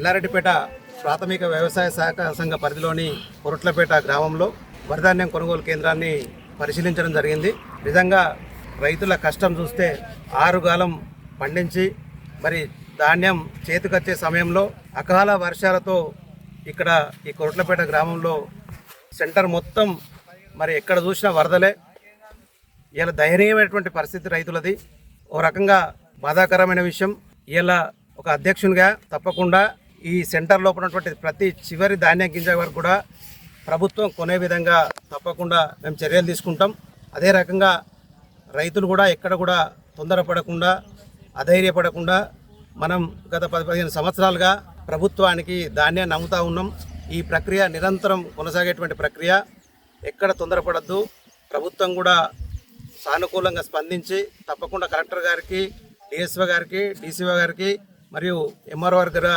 ఎల్లారెడ్డిపేట ప్రాథమిక వ్యవసాయ శాఖ సంఘ పరిధిలోని కొరట్లపేట గ్రామంలో వరిధాన్యం కొనుగోలు కేంద్రాన్ని పరిశీలించడం జరిగింది. నిజంగా రైతుల కష్టం చూస్తే ఆరుగాలం పండించి మరి ధాన్యం చేతికొచ్చే సమయంలో అకాల వర్షాలతో ఇక్కడ ఈ కొరట్లపేట గ్రామంలో సెంటర్ మొత్తం మరి ఎక్కడ చూసినా వరదలే. ఇలా దయనీయమైనటువంటి పరిస్థితి రైతులది. ఓ రకంగా బాధాకరమైన విషయం. ఇలా ఒక అధ్యక్షునిగా తప్పకుండా ఈ సెంటర్ ఉన్నటువంటి ప్రతి చివరి ధాన్యం గింజ వరకు కూడా ప్రభుత్వం కొనే విధంగా తప్పకుండా మేము చర్యలు తీసుకుంటాం. అదే రకంగా రైతులు కూడా ఎక్కడ కూడా తొందరపడకుండా అధైర్యపడకుండా మనం గత పది పదిహేను సంవత్సరాలుగా ప్రభుత్వానికి ధాన్యాన్ని నమ్ముతా ఉన్నాం. ఈ ప్రక్రియ నిరంతరం కొనసాగేటువంటి ప్రక్రియ. ఎక్కడ తొందరపడద్దు. ప్రభుత్వం కూడా సానుకూలంగా స్పందించి తప్పకుండా కలెక్టర్ గారికి డిఎస్ఓ గారికి డీసీఓ గారికి మరియు ఎంఆర్ఓ గారి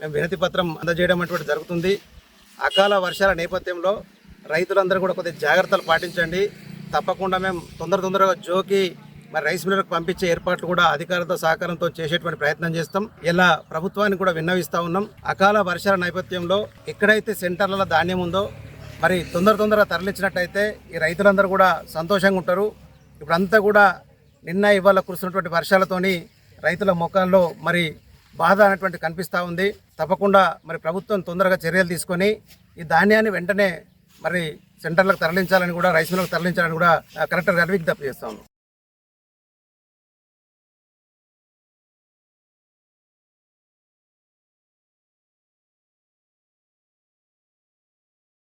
మేము వినతి పత్రం అందజేయడం అటువంటి జరుగుతుంది. అకాల వర్షాల నేపథ్యంలో రైతులందరూ కూడా కొద్దిగా జాగ్రత్తలు పాటించండి. తప్పకుండా మేము తొందర తొందరగా జోకి మరి రైస్ మిల్లర్కి పంపించే ఏర్పాట్లు కూడా అధికారులతో సహకారంతో చేసేటువంటి ప్రయత్నం చేస్తాం. ఇలా ప్రభుత్వానికి కూడా విన్నవిస్తూ ఉన్నాం. అకాల వర్షాల నేపథ్యంలో ఎక్కడైతే సెంటర్లలో ధాన్యం ఉందో మరి తొందర తొందరగా తరలించినట్టయితే ఈ రైతులందరూ కూడా సంతోషంగా ఉంటారు. ఇప్పుడంతా కూడా నిన్న ఇవాళ కురుస్తున్నటువంటి వర్షాలతోని రైతుల మొక్కల్లో మరి బాధ అనేటువంటి కనిపిస్తూ ఉంది. తప్పకుండా మరి ప్రభుత్వం తొందరగా చర్యలు తీసుకొని ఈ ధాన్యాన్ని వెంటనే మరి సెంటర్లకు తరలించాలని కూడా రైస్ మిల్లకు తరలించాలని కూడా కలెక్టర్ గారు విజ్ఞప్తి చేస్తాను